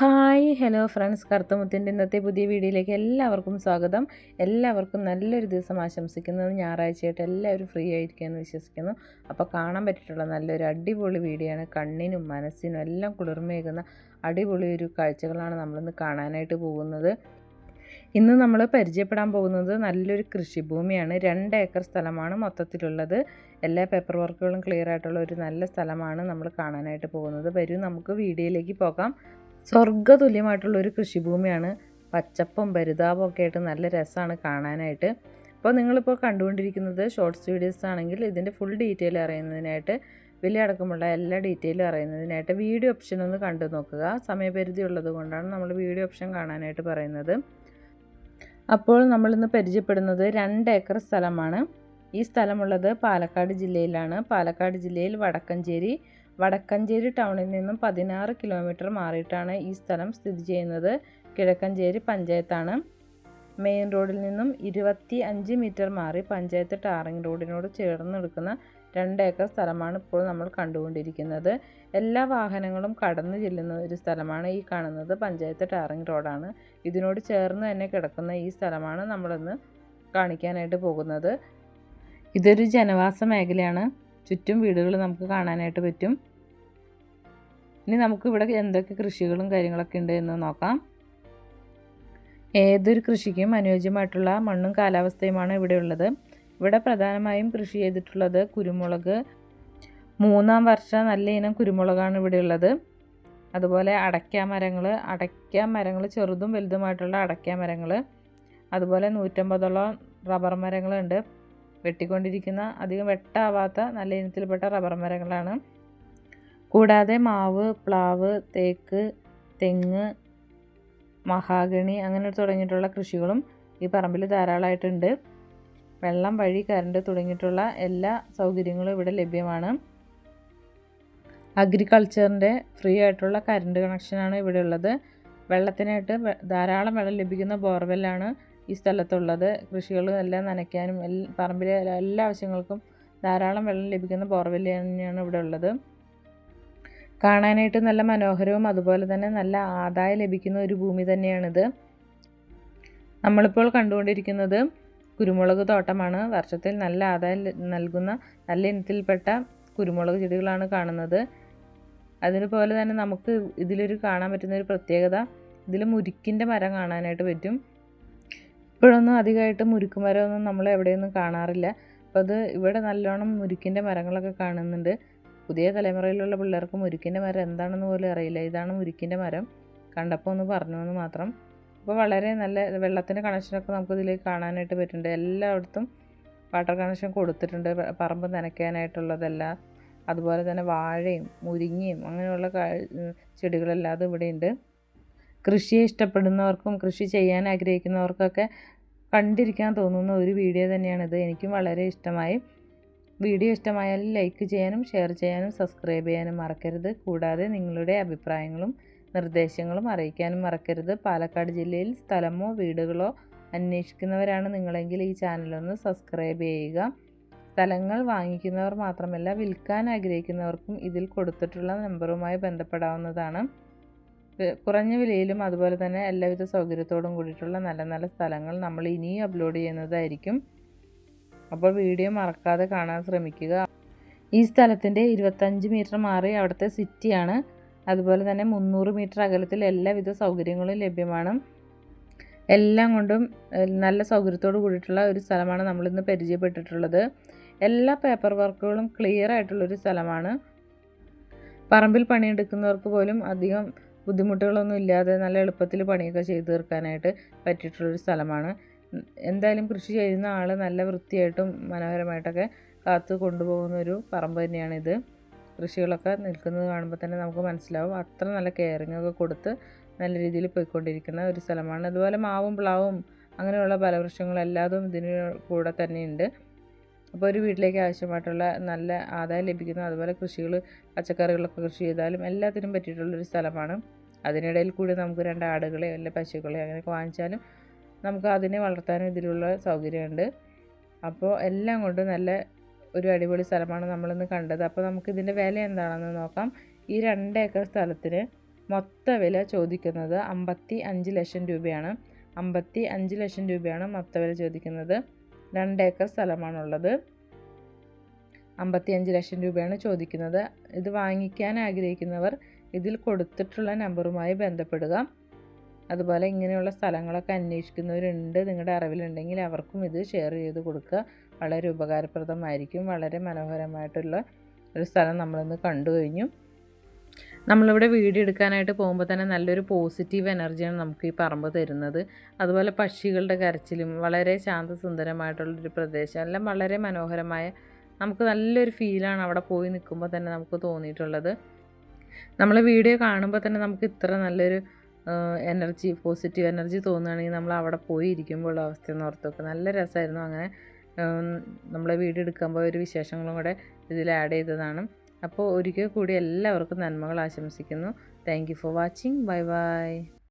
Hi hello friends. കറുത്തമുത്തിന്റെ ഇന്നത്തെ പുതിയ വീഡിയോയിലേക്ക് എല്ലാവർക്കും സ്വാഗതം. എല്ലാവർക്കും നല്ലൊരു ദിവസം ആശംസിക്കുന്നത് ഞായറാഴ്ചയായിട്ട് എല്ലാവരും ഫ്രീ ആയിരിക്കുമെന്ന് വിശ്വസിക്കുന്നു. അപ്പോൾ കാണാൻ പറ്റിയിട്ടുള്ള നല്ലൊരു അടിപൊളി വീഡിയോ ആണ്. കണ്ണിനും മനസ്സിനും എല്ലാം കുളിർമയേകുന്ന അടിപൊളി ഒരു കാഴ്ചകളാണ് നമ്മളിന്ന് കാണാനായിട്ട് പോകുന്നത്. ഇന്ന് നമ്മൾ പരിചയപ്പെടാൻ പോകുന്നത് നല്ലൊരു കൃഷിഭൂമിയാണ്. രണ്ട് ഏക്കർ സ്ഥലമാണ് മൊത്തത്തിലുള്ളത്. എല്ലാ പേപ്പർ വർക്കുകളും ക്ലിയർ ആയിട്ടുള്ള ഒരു നല്ല സ്ഥലമാണ് നമ്മൾ കാണാനായിട്ട് പോകുന്നത്. വരൂ നമുക്ക് വീഡിയോയിലേക്ക് പോകാം. സ്വർഗതുല്യമായിട്ടുള്ള ഒരു കൃഷിഭൂമിയാണ്. പച്ചപ്പും പരിതാപം ഒക്കെ ആയിട്ട് നല്ല രസമാണ് കാണാനായിട്ട്. അപ്പോൾ നിങ്ങളിപ്പോൾ കണ്ടുകൊണ്ടിരിക്കുന്നത് ഷോർട്സ് വീഡിയോസ് ആണെങ്കിൽ ഇതിന്റെ ഫുൾ ഡീറ്റെയിൽ അറിയുന്നതിനായിട്ട് വലിയ അടക്കമുള്ള എല്ലാ ഡീറ്റെയിലും അറിയുന്നതിനായിട്ട് വീഡിയോ ഓപ്ഷൻ ഒന്ന് കണ്ടു നോക്കുക. സമയപരിധി ഉള്ളത് കൊണ്ടാണ് നമ്മൾ വീഡിയോ ഓപ്ഷൻ കാണാനായിട്ട് പറയുന്നത്. അപ്പോൾ നമ്മളിന്ന് പരിചയപ്പെടുന്നത് രണ്ട് ഏക്കർ സ്ഥലമാണ്. ഈ സ്ഥലമുള്ളത് പാലക്കാട് ജില്ലയിലാണ്. പാലക്കാട് ജില്ലയിൽ വടക്കഞ്ചേരി വടക്കഞ്ചേരി ടൗണിൽ നിന്നും പതിനാറ് കിലോമീറ്റർ മാറിയിട്ടാണ് ഈ സ്ഥലം സ്ഥിതി ചെയ്യുന്നത്. കിഴക്കഞ്ചേരി പഞ്ചായത്താണ്. മെയിൻ റോഡിൽ നിന്നും ഇരുപത്തി അഞ്ച് മീറ്റർ മാറി പഞ്ചായത്ത് ടാറിംഗ് റോഡിനോട് ചേർന്ന് നിൽക്കുന്ന രണ്ട് ഏക്കർ സ്ഥലമാണ് ഇപ്പോൾ നമ്മൾ കണ്ടുകൊണ്ടിരിക്കുന്നത്. എല്ലാ വാഹനങ്ങളും കടന്നു ചെല്ലുന്ന ഒരു സ്ഥലമാണ് ഈ കാണുന്നത്. പഞ്ചായത്ത് ടാറിംഗ് റോഡാണ്. ഇതിനോട് ചേർന്ന് തന്നെ കിടക്കുന്ന ഈ സ്ഥലമാണ് നമ്മളിന്ന് കാണിക്കാനായിട്ട് പോകുന്നത്. ഇതൊരു ജനവാസ മേഖലയാണ്. ചുറ്റും വീടുകൾ നമുക്ക് കാണാനായിട്ട് പറ്റും. ഇനി നമുക്ക് ഇവിടെ എന്തൊക്കെ കൃഷികളും കാര്യങ്ങളൊക്കെ ഉണ്ട് എന്ന് നോക്കാം. ഏതൊരു കൃഷിക്കും അനുയോജ്യമായിട്ടുള്ള മണ്ണും കാലാവസ്ഥയുമാണ് ഇവിടെ ഉള്ളത്. ഇവിടെ പ്രധാനമായും കൃഷി ചെയ്തിട്ടുള്ളത് കുരുമുളക്. മൂന്നാം വർഷ നല്ല ഇനം കുരുമുളകാണ് ഇവിടെ ഉള്ളത്. അതുപോലെ അടയ്ക്ക മരങ്ങൾ അടയ്ക്ക മരങ്ങൾ ചെറുതും വലുതുമായിട്ടുള്ള അടയ്ക്ക മരങ്ങൾ അതുപോലെ നൂറ്റമ്പതോളം റബ്ബർ മരങ്ങളുണ്ട്. വെട്ടിക്കൊണ്ടിരിക്കുന്ന അധികം വെട്ടാവാത്ത നല്ല ഇനത്തിൽപ്പെട്ട റബ്ബർ മരങ്ങളാണ്. കൂടാതെ മാവ് പ്ലാവ് തേക്ക് തെങ്ങ് മഹാഗണി അങ്ങനെ തുടങ്ങിയിട്ടുള്ള കൃഷികളും ഈ പറമ്പിൽ ധാരാളമായിട്ടുണ്ട്. വെള്ളം വഴി കറണ്ട് തുടങ്ങിയിട്ടുള്ള എല്ലാ സൗകര്യങ്ങളും ഇവിടെ ലഭ്യമാണ്. അഗ്രികൾച്ചറിന്റെ ഫ്രീ ആയിട്ടുള്ള കറണ്ട് കണക്ഷനാണ് ഇവിടെ ഉള്ളത്. വെള്ളത്തിനായിട്ട് ധാരാളം വെള്ളം ലഭിക്കുന്ന ബോർവെല്ലാണ് ഈ സ്ഥലത്തുള്ളത്. കൃഷികൾ എല്ലാം നനയ്ക്കാനും പറമ്പിലെ എല്ലാ ആവശ്യങ്ങൾക്കും ധാരാളം വെള്ളം ലഭിക്കുന്ന ബോർവെല്ല് തന്നെയാണ് ഇവിടെ ഉള്ളത്. കാണാനായിട്ട് നല്ല മനോഹരവും അതുപോലെ തന്നെ നല്ല ആദായം ലഭിക്കുന്ന ഒരു ഭൂമി തന്നെയാണിത്. നമ്മളിപ്പോൾ കണ്ടുകൊണ്ടിരിക്കുന്നത് കുരുമുളക് തോട്ടമാണ്. വർഷത്തിൽ നല്ല ആദായം നൽകുന്ന നല്ല ഇനത്തിൽപ്പെട്ട കുരുമുളക് ചെടികളാണ് കാണുന്നത്. അതിനുപോലെ തന്നെ നമുക്ക് ഇതിലൊരു കാണാൻ പറ്റുന്ന ഒരു പ്രത്യേകത ഇതിൽ മുരിക്കിന്റെ മരം കാണാനായിട്ട് പറ്റും. ഇപ്പോഴൊന്നും അധികമായിട്ട് മുരുക്ക് മരമൊന്നും നമ്മൾ എവിടെയൊന്നും കാണാറില്ല. അപ്പോൾ അത് ഇവിടെ നല്ലോണം മുരിക്കിന്റെ മരങ്ങളൊക്കെ കാണുന്നുണ്ട്. പുതിയ തലമുറയിലുള്ള പിള്ളേർക്ക് മുരുക്കിന്റെ മരം എന്താണെന്ന് പോലും അറിയില്ല. ഇതാണ് മുരുക്കിന്റെ മരം. കണ്ടപ്പോൾ ഒന്ന് പറഞ്ഞു എന്ന് മാത്രം. അപ്പോൾ വളരെ നല്ല വെള്ളത്തിന്റെ കണക്ഷനൊക്കെ നമുക്ക് ഇതിലേക്ക് കാണാനായിട്ട് പറ്റുന്നുണ്ട്. എല്ലായിടത്തും വാട്ടർ കണക്ഷൻ കൊടുത്തിട്ടുണ്ട്. പറമ്പ് നനയ്ക്കാനായിട്ടുള്ളതെല്ലാം. അതുപോലെ തന്നെ വാഴയും മുരിങ്ങയും അങ്ങനെയുള്ള ചെടികളെല്ലാം ഇവിടെയുണ്ട്. കൃഷിയെ ഇഷ്ടപ്പെടുന്നവർക്കും കൃഷി ചെയ്യാൻ ആഗ്രഹിക്കുന്നവർക്കൊക്കെ കണ്ടിരിക്കാൻ തോന്നുന്ന ഒരു വീഡിയോ തന്നെയാണിത്. എനിക്കും വളരെ ഇഷ്ടമായി. വീഡിയോ ഇഷ്ടമായാൽ ലൈക്ക് ചെയ്യാനും ഷെയർ ചെയ്യാനും സബ്സ്ക്രൈബ് ചെയ്യാനും മറക്കരുത്. കൂടാതെ നിങ്ങളുടെ അഭിപ്രായങ്ങളും നിർദ്ദേശങ്ങളും അറിയിക്കാനും മറക്കരുത്. പാലക്കാട് ജില്ലയിൽ സ്ഥലമോ വീടുകളോ അന്വേഷിക്കുന്നവരാണ് നിങ്ങളെങ്കിൽ ഈ ചാനലൊന്ന് സബ്സ്ക്രൈബ് ചെയ്യുക. സ്ഥലങ്ങൾ വാങ്ങിക്കുന്നവർ മാത്രമല്ല വിൽക്കാൻ ആഗ്രഹിക്കുന്നവർക്കും ഇതിൽ കൊടുത്തിട്ടുള്ള നമ്പറുമായി ബന്ധപ്പെടാവുന്നതാണ്. കുറഞ്ഞ വിലയിലും അതുപോലെ തന്നെ എല്ലാവിധ സൗകര്യത്തോടും കൂടിയിട്ടുള്ള നല്ല നല്ല സ്ഥലങ്ങൾ നമ്മൾ ഇനിയും അപ്ലോഡ് ചെയ്യുന്നതായിരിക്കും. അപ്പോൾ വീഡിയോ മറക്കാതെ കാണാൻ ശ്രമിക്കുക. ഈ സ്ഥലത്തിന്റെ ഇരുപത്തഞ്ച് മീറ്റർ മാറി അവിടുത്തെ സിറ്റിയാണ്. അതുപോലെ തന്നെ മുന്നൂറ് മീറ്റർ അകലത്തിൽ എല്ലാവിധ സൗകര്യങ്ങളും ലഭ്യമാണ്. എല്ലാം കൊണ്ടും നല്ല സൗകര്യത്തോട് കൂടിയിട്ടുള്ള ഒരു സ്ഥലമാണ് നമ്മളിന്ന് പരിചയപ്പെട്ടിട്ടുള്ളത്. എല്ലാ പേപ്പർ വർക്കുകളും ക്ലിയർ ആയിട്ടുള്ളൊരു സ്ഥലമാണ്. പറമ്പിൽ പണിയെടുക്കുന്നവർക്ക് പോലും അധികം ബുദ്ധിമുട്ടുകളൊന്നും ഇല്ലാതെ നല്ല എളുപ്പത്തിൽ പണിയൊക്കെ ചെയ്തു തീർക്കാനായിട്ട് പറ്റിയിട്ടുള്ളൊരു സ്ഥലമാണ്. എന്തായാലും കൃഷി ചെയ്യുന്ന ആൾ നല്ല വൃത്തിയായിട്ടും മനോഹരമായിട്ടൊക്കെ കാത്തു കൊണ്ടുപോകുന്ന ഒരു പറമ്പ് തന്നെയാണിത് കൃഷികളൊക്കെ നിൽക്കുന്നത് കാണുമ്പോൾ തന്നെ നമുക്ക് മനസ്സിലാവും. അത്ര നല്ല കെയറിങ് ഒക്കെ കൊടുത്ത് നല്ല രീതിയിൽ പോയിക്കൊണ്ടിരിക്കുന്ന ഒരു സ്ഥലമാണ്. അതുപോലെ മാവും പ്ലാവും അങ്ങനെയുള്ള ഫലവൃക്ഷങ്ങളെല്ലാതും ഇതിന് കൂടെ തന്നെയുണ്ട്. അപ്പോൾ ഒരു വീട്ടിലേക്ക് ആവശ്യമായിട്ടുള്ള നല്ല ആദായം ലഭിക്കുന്ന അതുപോലെ കൃഷികൾ പച്ചക്കറികളൊക്കെ കൃഷി ചെയ്താലും എല്ലാത്തിനും പറ്റിയിട്ടുള്ളൊരു സ്ഥലമാണ്. അതിനിടയിൽ കൂടി നമുക്ക് രണ്ട് ആടുകളെ അല്ലെങ്കിൽ പശുക്കളെ അങ്ങനെയൊക്കെ വാങ്ങിച്ചാലും നമുക്ക് അതിനെ വളർത്താനും ഇതിലുള്ള സൗകര്യമുണ്ട്. അപ്പോൾ എല്ലാം കൊണ്ട് നല്ല ഒരു അടിപൊളി സ്ഥലമാണ് നമ്മളിന്ന് കണ്ടത്. അപ്പോൾ നമുക്ക് ഇതിന്റെ വില എന്താണെന്ന് നോക്കാം. ഈ രണ്ട് ഏക്കർ സ്ഥലത്തിന് മൊത്ത വില ചോദിക്കുന്നത് അമ്പത്തി അഞ്ച് ലക്ഷം രൂപയാണ്. അമ്പത്തി അഞ്ച് ലക്ഷം രൂപയാണ് മൊത്ത വില ചോദിക്കുന്നത്. രണ്ട് ഏക്കർ സ്ഥലമാണുള്ളത്. അമ്പത്തി അഞ്ച് ലക്ഷം രൂപയാണ് ചോദിക്കുന്നത്. ഇത് വാങ്ങിക്കാൻ ആഗ്രഹിക്കുന്നവർ ഇതിൽ കൊടുത്തിട്ടുള്ള നമ്പറുമായി ബന്ധപ്പെടുക. അതുപോലെ ഇങ്ങനെയുള്ള സ്ഥലങ്ങളൊക്കെ അന്വേഷിക്കുന്നവരുണ്ട് നിങ്ങളുടെ അറിവിലുണ്ടെങ്കിൽ അവർക്കും ഇത് ഷെയർ ചെയ്ത് കൊടുക്കുക. വളരെ ഉപകാരപ്രദമായിരിക്കും. വളരെ മനോഹരമായിട്ടുള്ള ഒരു സ്ഥലം നമ്മളിന്ന് കണ്ടു കഴിഞ്ഞു. നമ്മളിവിടെ വീഡിയോ എടുക്കാനായിട്ട് പോകുമ്പോൾ തന്നെ നല്ലൊരു പോസിറ്റീവ് എനർജിയാണ് നമുക്ക് ഈ പറമ്പ് തരുന്നത്. അതുപോലെ പക്ഷികളുടെ കരച്ചിലും വളരെ ശാന്തസുന്ദരമായിട്ടുള്ളൊരു പ്രദേശം. എല്ലാം വളരെ മനോഹരമായ നമുക്ക് നല്ലൊരു ഫീലാണ് അവിടെ പോയി നിൽക്കുമ്പോൾ തന്നെ നമുക്ക് തോന്നിയിട്ടുള്ളത്. നമ്മൾ വീഡിയോ കാണുമ്പോൾ തന്നെ നമുക്ക് ഇത്ര നല്ലൊരു എനർജി പോസിറ്റീവ് എനർജി തോന്നുകയാണെങ്കിൽ നമ്മൾ അവിടെ പോയി ഇരിക്കുമ്പോൾ ഉള്ള അവസ്ഥ എന്ന് ഓർത്ത് നോക്കുക നല്ല രസമായിരുന്നു അങ്ങനെ നമ്മളെ വീഡിയോ എടുക്കുമ്പോൾ ഒരു വിശേഷങ്ങളും കൂടെ ഇതിൽ ആഡ് ചെയ്തതാണ്. അപ്പോൾ ഒരിക്കൽ കൂടി എല്ലാവർക്കും നന്മകൾ ആശംസിക്കുന്നു. Thank for watching bye bye